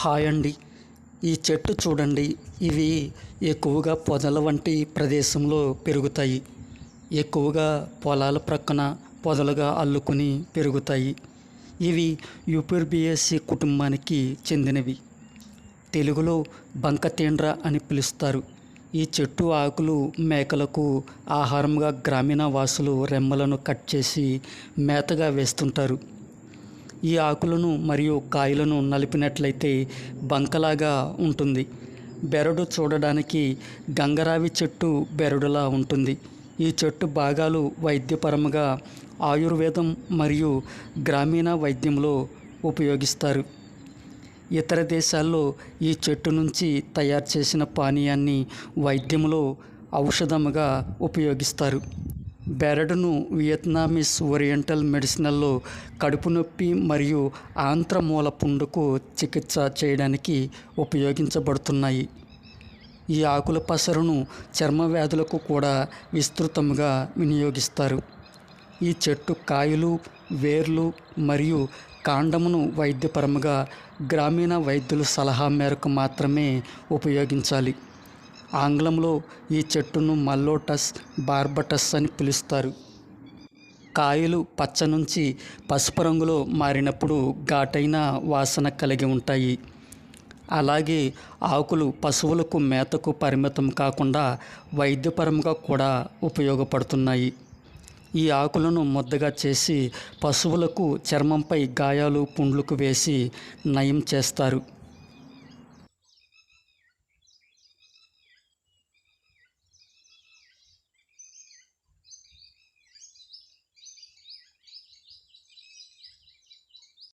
Hi అండి ఈ చెట్టు చూడండి. ఇవి ఎక్కువగా పొదల వంటి ప్రదేశంలో పెరుగుతాయి. ఎక్కువగా పొలాల ప్రక్కన పొదలుగా అల్లుకుని పెరుగుతాయి. ఇవి యూపర్బియేసి కుటుంబానికి చెందినవి. తెలుగులో బంకతేండ్ర అని పిలుస్తారు. ఈ చెట్టు ఆకులు మేకలకు ఆహారంగా గ్రామీణ వాసులు రెమ్మలను కట్ చేసి మేతగా వేస్తుంటారు. ఈ ఆకులను మరియు కాయలను నలిపినట్లయితే బంకలాగా ఉంటుంది. బెరడు చూడడానికి గంగరావి చెట్టు బెరడులా ఉంటుంది. ఈ చెట్టు భాగాలు వైద్యపరముగా ఆయుర్వేదం మరియు గ్రామీణ వైద్యంలో ఉపయోగిస్తారు. ఇతర దేశాల్లో ఈ చెట్టు నుంచి తయారు చేసిన పానీయాన్ని వైద్యంలో ఔషధముగా ఉపయోగిస్తారు. బెరడును వియత్నామీస్ ఓరియంటల్ మెడిసినల్లో కడుపు నొప్పి మరియు ఆంత్రమూల పుండుకు చికిత్స చేయడానికి ఉపయోగించబడుతున్నాయి. ఈ ఆకుల పసరును చర్మ వ్యాధులకు కూడా విస్తృతంగా వినియోగిస్తారు. ఈ చెట్టు కాయలు వేర్లు మరియు కాండమును వైద్యపరముగా గ్రామీణ వైద్యుల సలహా మేరకు మాత్రమే ఉపయోగించాలి. ఆంగ్లంలో ఈ చెట్టును మల్లోటస్ బార్బటస్ అని పిలుస్తారు. కాయలు పచ్చ నుంచి పసుపు రంగులో మారినప్పుడు ఘాటైన వాసన కలిగి ఉంటాయి. అలాగే ఆకులు పశువులకు మేతకు పరిమితం కాకుండా వైద్యపరంగా కూడా ఉపయోగపడుతున్నాయి. ఈ ఆకులను ముద్దగా చేసి పశువులకు చర్మంపై గాయాలు పుండ్లకు వేసి నయం చేస్తారు.